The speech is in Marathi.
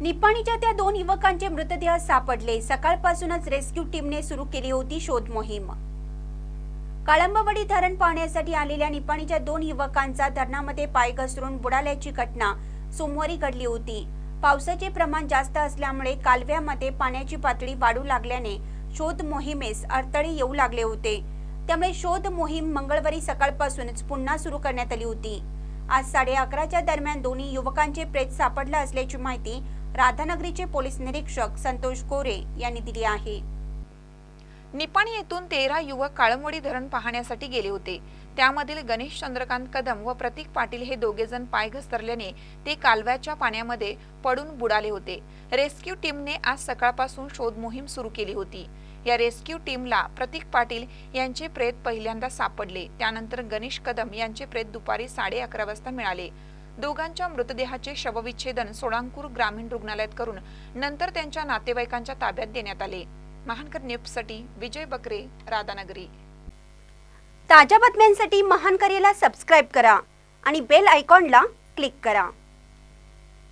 निपाणीच्या त्या दोन युवकांचे मृतदेह सापडले. सकाळपासूनच रेस्क्यू टीमने सुरू केली होती शोध मोहीम. काळंबवडी धरण पाहण्यासाठी आलेल्या निपाणीच्या दोन युवकांचा धरणामध्ये पाय घसरून बुडाल्याची घटना सोमवारी घडली होती. पावसाचे प्रमाण जास्त असल्यामुळे कालव्यामध्ये पाण्याची पातळी वाढू लागल्याने शोध मोहिमेस अडथळे येऊ लागले होते. त्यामुळे शोध मोहीम मंगळवारी सकाळपासूनच पुन्हा सुरू करण्यात आली होती. आज साडे अकराच्या दरम्यान दोन्ही युवकांचे प्रेत सापडलं असल्याची माहिती राधानगरीचे पोलीस निरीक्षक संतोष कोरे यांनी दिली आहे. निपाणी येथून तेरा युवक काळमोडी धरण पाहण्यासाठी गेले होते. त्यामधील गणेश चंद्रकांत कदम व प्रतीक पाटील हे दोघेजण पाय घसरल्याने ते कालव्याच्या पाण्यामध्ये पडून बुडाले होते. रेस्क्यू टीमने आज सकाळपासून शोध मोहीम सुरू केली होती. या रेस्क्यू टीमला प्रतीक पाटील यांचे प्रेत पहिल्यांदा सापडले. त्यानंतर गणेश कदम यांचे प्रेत दुपारी साडे अकरा वाजता मिळाले. दोघांच्या मृतदेहाचे शवविच्छेदन सोळांकूर ग्रामीण रुग्णालयात करून नंतर त्यांच्या नातेवाईकांच्या ताब्यात देण्यात आले. महानकर न्यूजसाठी विजय बकरे राधानगरी. ताज्या बातम्यांसाठी महानकरेला सबस्क्राईब करा आणि बेल आयकॉनला क्लिक करा.